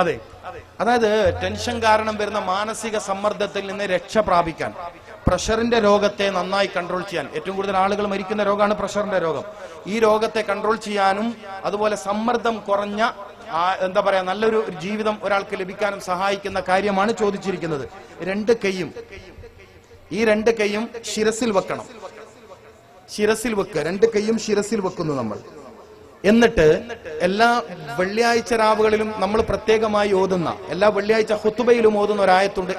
അതെ അതായത് ടെൻഷൻ കാരണം വരുന്ന മാനസിക സമ്മർദ്ദത്തിൽ നിന്ന് രക്ഷ പ്രാപിക്കാൻ പ്രഷറിന്റെ രോഗത്തെ നന്നായി കൺട്രോൾ ചെയ്യാൻ. ഏറ്റവും കൂടുതൽ ആളുകൾ മരിക്കുന്ന രോഗമാണ് പ്രഷറിന്റെ രോഗം. ഈ രോഗത്തെ കൺട്രോൾ ചെയ്യാനും അതുപോലെ സമ്മർദ്ദം കുറഞ്ഞ എന്താ പറയാ നല്ലൊരു ജീവിതം ഒരാൾക്ക് ലഭിക്കാനും സഹായിക്കുന്ന കാര്യമാണ് ചോദിച്ചിരിക്കുന്നത്. രണ്ട് കൈയും ഈ രണ്ട് കൈയും ശിരസിൽ വെക്കണം. ശിരസിൽ വെക്കുക രണ്ട് കൈയും ശിരസിൽ വെക്കുന്നു നമ്മൾ. എന്നിട്ട് എല്ലാ വെള്ളിയാഴ്ച രാവുകളിലും നമ്മൾ പ്രത്യേകമായി ഓതുന്ന എല്ലാ വെള്ളിയാഴ്ച ഹുത്തുബയിലും ഓതുന്ന ഒരായത്തുണ്ട്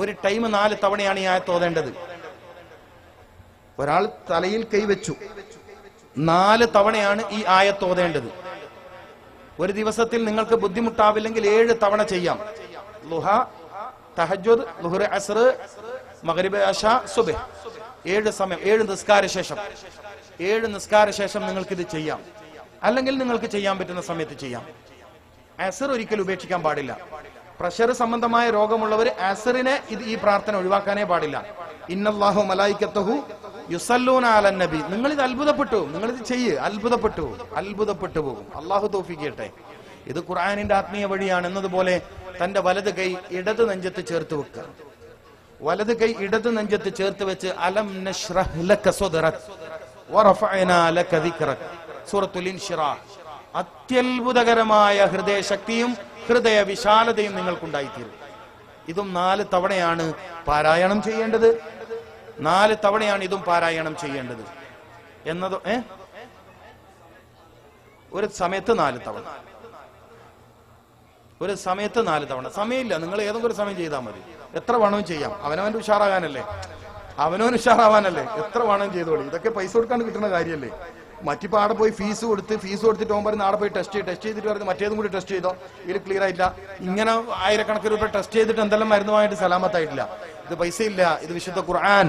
ഒരു ടൈം നാല് തവണയാണ് ഈ ആയത്ത് ഓതേണ്ടത്. ഒരാൾ തലയിൽ കൈവച്ചു നാല് തവണയാണ് ഈ ആയത്ത് ഓതേണ്ടത്. ഒരു ദിവസത്തിൽ നിങ്ങൾക്ക് ബുദ്ധിമുട്ടാവില്ലെങ്കിൽ ഏഴ് തവണ ചെയ്യാം. ലുഹ തഹജുദ് ലുഹുർ അസർ മഗ്രിബ് അഷ സുബഹ്. ഏഴ് സമയം ഏഴ് നിസ്കാര ശേഷം. ഏഴ് നിസ്കാര ശേഷം നിങ്ങൾക്ക് ഇത് ചെയ്യാം. അല്ലെങ്കിൽ നിങ്ങൾക്ക് ചെയ്യാൻ പറ്റുന്ന സമയത്ത് ചെയ്യാം. അസർ ഒരിക്കലും ഉപേക്ഷിക്കാൻ പാടില്ല. പ്രഷർ സംബന്ധമായ രോഗമുള്ളവർ അസറിനെ ഇത് ഈ പ്രാർത്ഥന ഒഴിവാക്കാനേ പാടില്ല. ഇന്നല്ലാഹു മലായിക്കത്തഹു യുസല്ലൂന അല നബി. നിങ്ങൾ ഇത് അത്ഭുതപ്പെട്ടു. നിങ്ങൾ ഇത് ചെയ്യ്. അത്ഭുതപ്പെട്ടു. അത്ഭുതപ്പെട്ടു പോകും. അള്ളാഹു തോഫിക്കട്ടെ ഇത് ഖുർആാനിന്റെ ആത്മീയ വഴിയാണ്. എന്നതുപോലെ തന്റെ വലത് കൈ ഇടത് നെഞ്ചത്ത് ചേർത്ത് വെക്കുക. വലത് കൈ ഇടത് നെഞ്ചത്ത് ചേർത്ത് വെച്ച് അലം സൂറത്തുൽ അത്യത്ഭുതകരമായ ഹൃദയശക്തിയും ഹൃദയ വിശാലതയും നിങ്ങൾക്കുണ്ടായിത്തീരും. ഇതും നാല് തവണയാണ് പാരായണം ചെയ്യേണ്ടത്. നാല് തവണയാണ് ഇതും പാരായണം ചെയ്യേണ്ടത്. എന്നതോ ഏ? ഒരു സമയത്ത് നാല് തവണ. ഒരു സമയത്ത് നാല് തവണ. സമയമില്ല. നിങ്ങൾ ഏതെങ്കിലും ഒരു സമയം ചെയ്താൽ മതി. എത്ര വേണമെങ്കിലും ചെയ്യാം. അവനവന്റെ ഉഷാറാകാനല്ലേ? അവനവൻ ഉഷാറാവാനല്ലേ? എത്ര വേണം ചെയ്തോളി. ഇതൊക്കെ പൈസ കൊടുക്കാണ്ട് കിട്ടുന്ന കാര്യമല്ലേ? മറ്റിപ്പോ ആടെ പോയി ഫീസ് കൊടുത്ത് ഫീസ് കൊടുത്തിട്ട് ഓൻ പറഞ്ഞ് ആടെ പോയി ടെസ്റ്റ് ചെയ്ത് ടെസ്റ്റ് ചെയ്തിട്ട് പറഞ്ഞ് മറ്റേതും കൂടി ടെസ്റ്റ് ചെയ്തോ? ഇതിൽ ക്ലിയർ ആയില്ല ഇങ്ങനെ ആയിരക്കണക്കിന് രൂപ ടെസ്റ്റ് ചെയ്തിട്ട് എന്തെല്ലാം മരുന്നുമായിട്ട് സലാമത്തായിട്ടില്ല. ഇത് പൈസ ഇല്ല ഇത് വിശുദ്ധ ഖുർആൻ.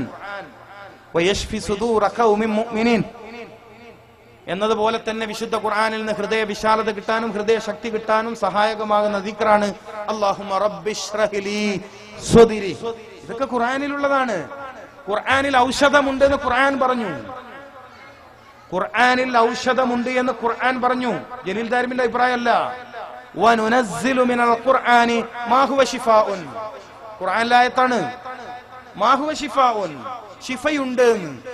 എന്നതുപോലെ തന്നെ വിശുദ്ധ ഖുർആനിൽ നിന്ന് ഹൃദയ വിശാലത കിട്ടാനും ഹൃദയ ശക്തി കിട്ടാനും സഹായകമാകുന്ന ദിക്റാണ്. ഇതൊക്കെ ഖുർആനിലുള്ളതാണ്. ഖുർആനിൽ ഔഷധമുണ്ടെന്ന് ഖുർആൻ പറഞ്ഞു. ഖുർആനിൽ ഔഷധമുണ്ട് എന്ന് ഖുർആൻ പറഞ്ഞു. ജലീൽ ദാരിമിന്റെ അഭിപ്രായമല്ല. ഖുർആാനിലായത്താണ് മാഹുവ ഷിഫയുണ്ട്.